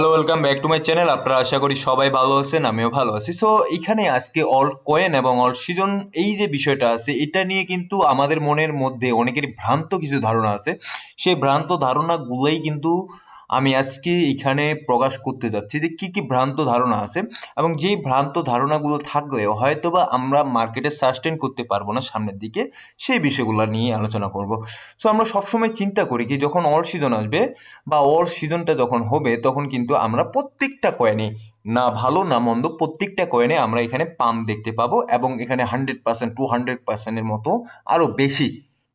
Hello welcome back to my channel আপনারা আশা করি সবাই ভালো আছেন, আমিও ভালো আছি। সো এখানে আজকে অল কয়েন এবং অল সিজন এই যে বিষয়টা আছে, এটা নিয়ে কিন্তু আমাদের মনের মধ্যে অনেকের ভ্রান্ত কিছু ধারণা আছে। সেই ভ্রান্ত ধারণাগুলোই কিন্তু আমি আজকে এখানে প্রকাশ করতে যাচ্ছি যে কি কি ভ্রান্ত ধারণা আছে এবং যেই ভ্রান্ত ধারণাগুলো থাকলেও হয়তোবা আমরা মার্কেটে সাস্টেন করতে পারব না সামনের দিকে, সেই বিষয়গুলো নিয়ে আলোচনা করব। সো আমরা সবসময় চিন্তা করি কি যখন অল সিজন আসবে বা অল সিজনটা যখন হবে, তখন কিন্তু আমরা প্রত্যেকটা কয়েনে না ভালো না মন্দ, প্রত্যেকটা কয়েনে আমরা এখানে পাম্প দেখতে পাবো এবং এখানে হান্ড্রেড পার্সেন্ট টু হান্ড্রেড পার্সেন্টের মতো আরও বেশি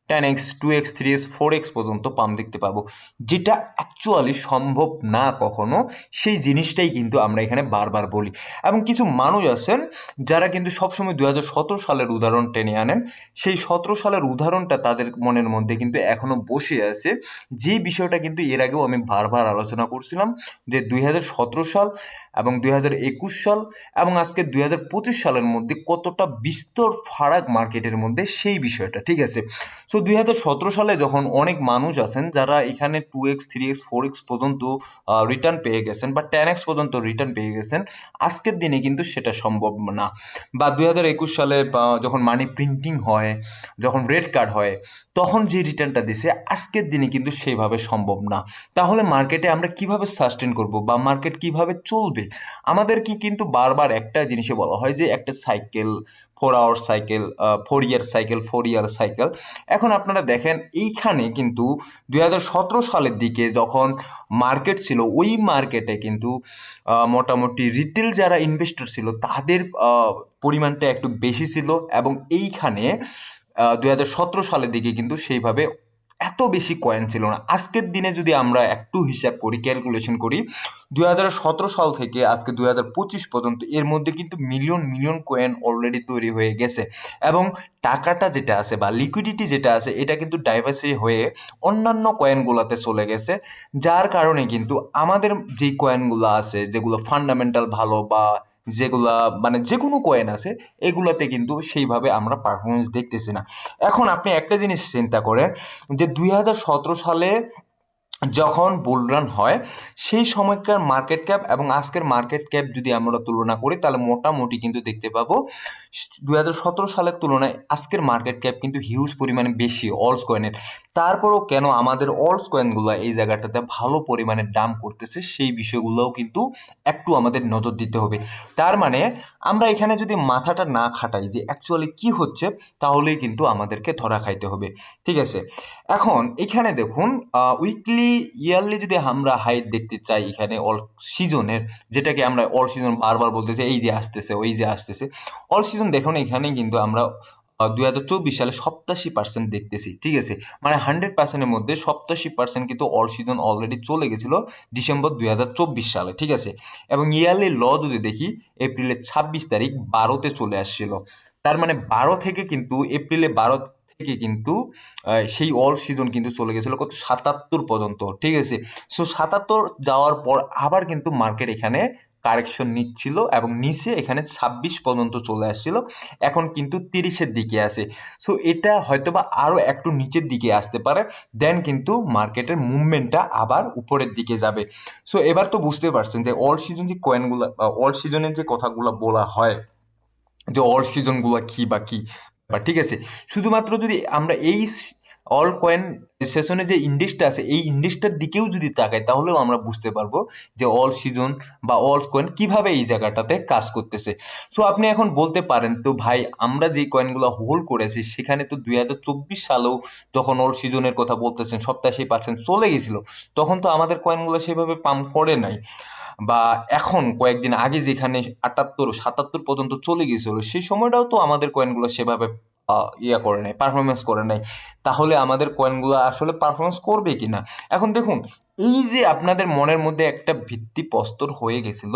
ten x two x three x four x পর্যন্ত পাম্প দেখতে পাবো। যেটা অ্যাকচুয়ালি সম্ভব না কখনো, সেই জিনিসটাই কিন্তু আমরা এখানে বারবার বলি। এবং কিছু মানুষ আছেন, যারা কিন্তু সবসময় দু হাজার সতেরো সালের উদাহরণ টেনে আনেন। সেই সতেরো সালের উদাহরণটা তাদের মনের মধ্যে কিন্তু এখনও বসে আছে। যে বিষয়টা কিন্তু এর আগেও আমি বারবার আলোচনা করছিলাম যে দুই হাজার সতেরো সাল এবং দুই হাজার একুশ সাল এবং আজকে দুই হাজার পঁচিশ সালের মধ্যে কতটা বিস্তর ফারাক মার্কেটের মধ্যে সেই বিষয়টা, ঠিক আছে? দুই হাজার সতেরো সালে যখন অনেক মানুষ আছেন, যারা এখানে two x three x four x পর্যন্ত রিটার্ন পেয়ে গেছেন বা টেন এক্স পর্যন্ত রিটার্ন পেয়ে গেছেন, আজকের দিনে কিন্তু সেটা সম্ভব না। বা দুই হাজার একুশ সালে যখন মানি প্রিন্টিং হয়, যখন রেড কার্ড হয়, তখন যে রিটার্নটা দিছে, আজকের দিনে কিন্তু সেভাবে সম্ভব না। তাহলে মার্কেটে আমরা কীভাবে সাস্টেন করব বা মার্কেট কীভাবে চলবে? আমাদেরকে কিন্তু বারবার একটা জিনিসে বলা হয় যে, একটা cycle four hour cycle four year cycle four year cycle এখন আপনারা দেখেন, এইখানে কিন্তু দুই হাজার সতেরো সালের দিকে যখন মার্কেট ছিল, ওই মার্কেটে কিন্তু মোটামুটি রিটেল যারা ইনভেস্টর ছিল, তাদের পরিমাণটা একটু বেশি ছিল। এবং এইখানে দুই হাজার সতেরো সালের দিকে কিন্তু সেইভাবে এত বেশি কয়েন ছিল না। আজকের দিনে যদি আমরা একটু হিসাব করি ক্যালকুলেশন করি দুই হাজার সতেরো সাল থেকে আজকে দুই হাজার পঁচিশ পর্যন্ত এর মধ্যে কিন্তু মিলিয়ন মিলিয়ন কয়েন অলরেডি তৈরি হয়ে গেছে। এবং টাকাটা যেটা আছে বা লিকুইডিটি যেটা আছে, এটা কিন্তু ডাইভার্সি হয়ে অন্যান্য কয়েনগুলোতে চলে গেছে। যার কারণে কিন্তু আমাদের যেই কয়েনগুলো আছে, যেগুলো ফান্ডামেন্টাল ভালো বা যেগুলা মানে যে কোনো কয়েন আছে, এগুলাতে কিন্তু সেইভাবে আমরা পারফরমেন্স দেখতেছি না। এখন আপনি একটা জিনিস চিন্তা করেন যে, দুই হাজার সতেরো সালে যখন বুল রান হয়, সেই সময়কার মার্কেট ক্যাপ এবং আজকের মার্কেট ক্যাপ যদি আমরা তুলনা করি, তাহলে মোটামুটি কিন্তু দেখতে পাবো দুই হাজার সতেরো সালের তুলনায় আজকের মার্কেট ক্যাপ কিন্তু হিউজ পরিমাণে বেশি অলস কয়েনের তারপরেও কেন আমাদের অলস কয়েনগুলো এই জায়গাটাতে ভালো পরিমাণে দাম করতেছে সেই বিষয়গুলোও কিন্তু একটু আমাদের নজর দিতে হবে। তার মানে আমরা এখানে যদি মাথাটা না খাটাই যে অ্যাকচুয়ালি কি হচ্ছে, তাহলেই কিন্তু আমাদেরকে ধরা খাইতে হবে। ঠিক আছে? এখন এখানে দেখুন উইকলি ইয়ারলি যদি আমরা হাইট দেখতে চাই এখানে অল সিজনের যেটাকে আমরা অল সিজন বারবার বলতেছি, এই যে আসতেছে, ওই যে আসতেছে অল সিজন দেখুন এখানে কিন্তু আমরা দুই হাজার চব্বিশ সালে সপ্তাশি পার্সেন্ট দেখতেছি, ঠিক আছে? মানে হান্ড্রেড পার্সেন্টের মধ্যে সপ্তাশি পার্সেন্ট কিন্তু অল সিজন অলরেডি চলে গেছিল ডিসেম্বর দুই হাজার চব্বিশ সালে, ঠিক আছে? এবং ইয়ারলি ল যদি দেখি, এপ্রিলের ছাব্বিশ তারিখ বারোতে চলে আসছিল। তার মানে বারো থেকে কিন্তু, এপ্রিলে বারো থেকে কিন্তু সেই অল সিজন কিন্তু চলে গেছিল কত? সাতাত্তর পর্যন্ত, ঠিক আছে? সো সাতাত্তর যাওয়ার পর আবার কিন্তু মার্কেট এখানে কারেকশন নিচ্ছিল এবং নিচে এখানে ছাব্বিশ পর্যন্ত চলে আসছিল। এখন কিন্তু তিরিশের দিকে আছে। সো এটা হয়তোবা আরও একটু নিচের দিকে আসতে পারে। দেন কিন্তু মার্কেটের মুভমেন্টটা আবার উপরের দিকে যাবে। সো এবার তো বুঝতে পারছেন যে অল সিজন যে কয়েনগুলো অল সিজনের যে কথাগুলো বলা হয়, যে অল সিজনগুলো কি বা কী, বা ঠিক আছে। শুধুমাত্র যদি আমরা এই অল কয়েন সেশনে যে ইন্ডেক্সটা আছে, এই ইন্ডেক্সটার দিকেও যদি তাকাই, তাহলেও আমরা বুঝতে পারব যে অল সিজন বা অল কয়েন কীভাবে এই জায়গাটাতে কাজ করতেছে। সো আপনি এখন বলতে পারেন, তো ভাই, আমরা যে কয়েনগুলো হোল্ড করেছি, সেখানে তো দুই হাজার চব্বিশ সালেও যখন অল সিজনের কথা বলতেছেন সপ্তাশি পার্সেন্ট চলে গেছিল, তখন তো আমাদের কয়েনগুলো সেভাবে পাম্প করে নাই। বা এখন কয়েকদিন আগে যেখানে আটাত্তর, সাতাত্তর পর্যন্ত চলে গিয়েছিল সেই সময়টাও তো আমাদের কয়েনগুলো সেভাবে ইয়া করে নেয় পারফরমেন্স করে নেয়। তাহলে আমাদের কয়েনগুলো আসলে পারফরমেন্স করবে কিনা? এখন দেখুন, এই যে আপনাদের মনের মধ্যে একটা ভিত্তি প্রস্তর হয়ে গেছিল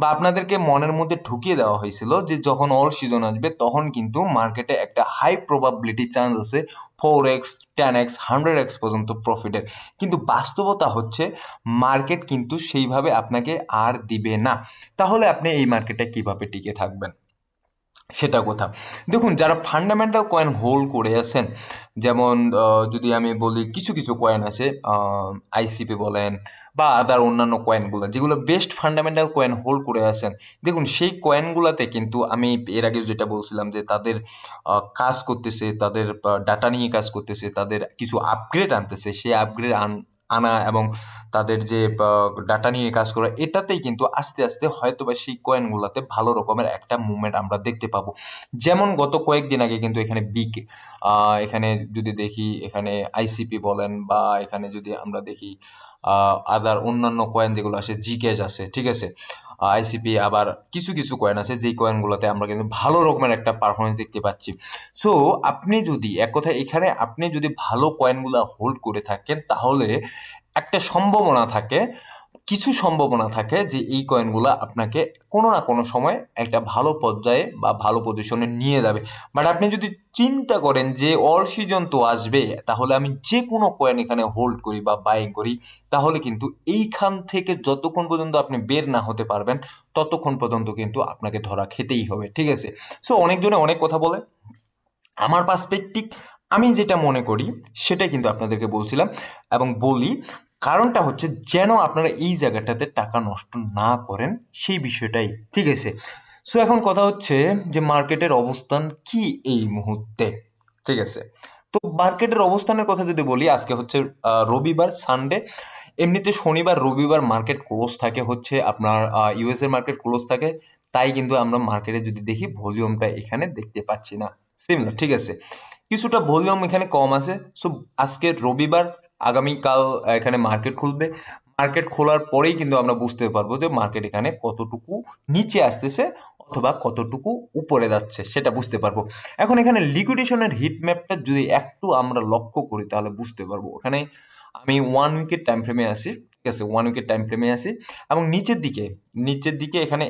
বা আপনাদেরকে মনের মধ্যে ঢুকিয়ে দেওয়া হয়েছিল যে যখন অল সিজন আসবে, তখন কিন্তু মার্কেটে একটা হাই প্রবাবিলিটি চান্স আছে four x ten x hundred x পর্যন্ত প্রফিটের কিন্তু বাস্তবতা হচ্ছে মার্কেট কিন্তু সেইভাবে আপনাকে আর দিবে না। তাহলে আপনি এই মার্কেটে কীভাবে টিকে থাকবেন? সেটা কথা দেখুন, যারা ফান্ডামেন্টাল কয়েন হোল্ড করে আছেন, যেমন যদি আমি বলি কিছু কিছু কয়েন আছে আইসিপি বলেন বা আদার অন্যান্য কয়েনগুলো যেগুলো বেস্ট ফান্ডামেন্টাল কয়েন হোল্ড করে আছেন, দেখুন, সেই কয়েনগুলোতে কিন্তু আমি এর আগে যেটা বলছিলাম যে তাদের কাজ করতেছে, তাদের ডাটা নিয়ে কাজ করতেছে, তাদের কিছু আপগ্রেড আনতেছে, সেই আপগ্রেড আন আনা এবং তাদের যে ডাটা নিয়ে কাজ করা, এটাতেই কিন্তু আস্তে আস্তে হয়তো বা সেই কয়েনগুলোতে ভালো রকমের একটা মুভমেন্ট আমরা দেখতে পাবো। যেমন গত কয়েকদিন আগে কিন্তু এখানে বিক এখানে যদি দেখি, এখানে আইসিপি বলেন বা এখানে যদি আমরা দেখি আদার অন্যান্য কয়েন যেগুলো আছে জি ক্যাশ আছে, ঠিক আছে? আইসিপি আবার কিছু কিছু কয়েন আছে, যেই কয়েনগুলোতে আমরা কিন্তু ভালো রকমের একটা পারফরমেন্স দেখতে পাচ্ছি। সো আপনি যদি, এক কথা এখানে আপনি যদি ভালো কয়েনগুলো হোল্ড করে থাকেন, তাহলে একটা সম্ভাবনা থাকে কিছু সম্ভাবনা থাকে যে এই কয়েনগুলো আপনাকে কোনো না কোনো সময় একটা ভালো পর্যায়ে বা ভালো পজিশনে নিয়ে যাবে। বাট আপনি যদি চিন্তা করেন যে অল সিজন তো আসবে, তাহলে আমি যে কোনো কয়েন এখানে হোল্ড করি বা বাইং করি, তাহলে কিন্তু এইখান থেকে যতক্ষণ পর্যন্ত আপনি বের না হতে পারবেন, ততক্ষণ পর্যন্ত কিন্তু আপনাকে ধরা খেতেই হবে, ঠিক আছে? সো অনেকজনে অনেক কথা বলে। আমার পার্সপেক্টিভ আমি যেটা মনে করি, সেটাই কিন্তু আপনাদেরকে বলছিলাম এবং বলি কারণটা হচ্ছে যেন আপনারা এই জায়গাটাতে টাকা নষ্ট না করেন, সেই বিষয়টাই। ঠিক আছে? সো এখন কথা হচ্ছে যে মার্কেটের অবস্থান কি এই মুহূর্তে? ঠিক আছে? তো মার্কেটের অবস্থানের কথা যদি বলি, আজকে হচ্ছে রবিবার সানডে এমনিতে শনিবার, রবিবার মার্কেট ক্লোজ থাকে, হচ্ছে আপনার ইউএস এর মার্কেট ক্লোজ থাকে, তাই কিন্তু আমরা মার্কেটে যদি দেখি, ভলিউমটা এখানে দেখতে পাচ্ছি না। ঠিক আছে? কিছুটা ভলিউম এখানে কম আছে। সো আজকে রবিবার আগামীকাল এখানে মার্কেট খুলবে। মার্কেট খোলার পরেই কিন্তু আমরা বুঝতে পারব যে মার্কেট এখানে কতটুকু নিচে আসতেছে অথবা কতটুকু উপরে যাচ্ছে, সেটা বুঝতে পারব। এখন এখানে লিকুইডেশনের হিট ম্যাপটা যদি একটু আমরা লক্ষ্য করি, তাহলে বুঝতে পারব। এখানে আমি ওয়ান উইকের টাইম ফ্রেমে আসি ঠিক আছে? ওয়ান উইকের টাইম ফ্রেমে আসি এবং নিচের দিকে নিচের দিকে এখানে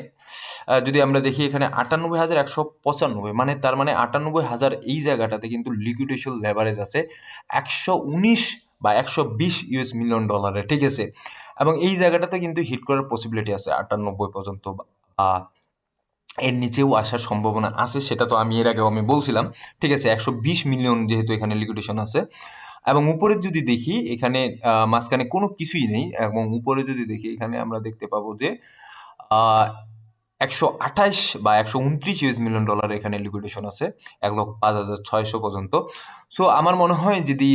যদি আমরা দেখি এখানে আটানব্বই হাজার একশো পঁচানব্বই মানে তার মানে আটানব্বই হাজার এই জায়গাটাতে কিন্তু লিকুইডেশন লেভারেজ আছে। একশো উনিশ বা একশো বিশ ইউএস মিলিয়ন ডলারের ঠিক আছে? এবং এই জায়গাটাতে কিন্তু হিট করার পসিবিলিটি আছে, আটানব্বই পর্যন্ত বা এর নিচেও আসার সম্ভাবনা আছে, সেটা তো আমি এর আগেও আমি বলছিলাম, ঠিক আছে? একশো বিশ মিলিয়ন যেহেতু এখানে লিকুইডেশন আছে, এবং উপরে যদি দেখি, এখানে মাঝখানে কোনো কিছুই নেই, এবং উপরে যদি দেখি, এখানে আমরা দেখতে পাবো যে একশো আঠাশ বা একশো উনত্রিশ ইউএস মিলিয়ন ডলার এখানে লিকুইডেশন আছে, এক লক্ষ পাঁচ হাজার ছয়শো পর্যন্ত। সো আমার মনে হয় যদি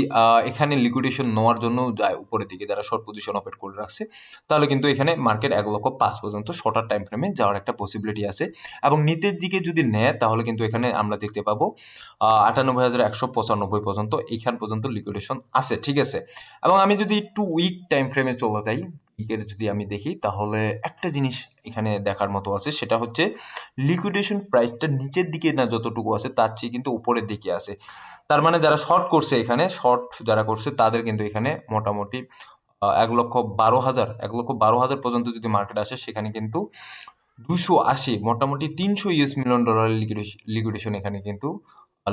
এখানে লিকুইডেশন নেওয়ার জন্য যায় উপরের দিকে, যারা শর্ট পজিশন অপারেট করে রাখছে, তাহলে কিন্তু এখানে মার্কেট এক লক্ষ পাঁচ পর্যন্ত শর্টার টাইম ফ্রেমে যাওয়ার একটা পসিবিলিটি আছে। এবং নিচের দিকে যদি নেয়, তাহলে কিন্তু এখানে আমরা দেখতে পাবো আটানব্বই হাজার একশো পঁচানব্বই পর্যন্ত এইখান পর্যন্ত লিকুইডেশন আছে, ঠিক আছে? এবং আমি যদি একটু উইক টাইম ফ্রেমে চলে যাই উইকের যদি আমি দেখি, তাহলে একটা জিনিস এখানে দেখার মতো আছে, সেটা হচ্ছে লিকুইডেশন প্রাইসটা নিচের দিকে না যতটুকু আছে, তার চেয়ে কিন্তু উপরের দিকে আছে। তার মানে যারা শর্ট করছে এখানে শর্ট যারা করছে, তাদের কিন্তু এখানে মোটামুটি এক লক্ষ বারো হাজার, এক লক্ষ বারো হাজার পর্যন্ত যদি মার্কেট আসে, সেখানে কিন্তু দুশো আশি, মোটামুটি তিনশো ইউএস মিলিয়ন ডলারের লিকুইডেশন এখানে কিন্তু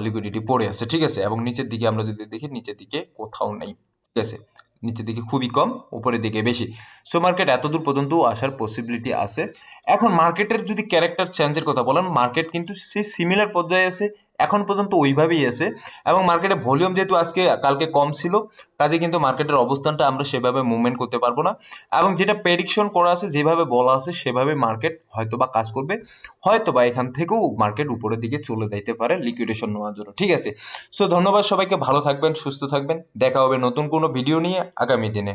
লিকুইডিটি পড়ে আছে, ঠিক আছে? এবং নিচের দিকে আমরা যদি দেখি, নিচের দিকে কোথাও নেই, ঠিক আছে? নিচের দিকে খুবই কম, উপরের দিকে বেশি। সো মার্কেট এতদূর পর্যন্ত আসার পসিবিলিটি আছে। এখন মার্কেটের যদি ক্যারেক্টার চেঞ্জের কথা বলেন মার্কেট কিন্তু সেই সিমিলার পর্যায়ে আছে এখন পর্যন্ত ওইভাবেই আছে। এবং মার্কেটে ভলিউম যেহেতু আজকে, কালকে কম ছিল, কাজে কিন্তু মার্কেটের অবস্থানটা আমরা সেভাবে মুভমেন্ট করতে পারব না। এবং যেটা প্রেডিকশন করা আছে, যেভাবে বলা আছে, সেভাবে মার্কেট হয়তো বা কাজ করবে। হয়তো বা এখান থেকেও মার্কেট উপরের দিকে চলে যাইতে পারে লিকুইডেশন নেওয়ার জন্য। ঠিক আছে? সো ধন্যবাদ সবাইকে। ভালো থাকবেন, সুস্থ থাকবেন। দেখা হবে নতুন কোনো ভিডিও নিয়ে আগামী দিনে।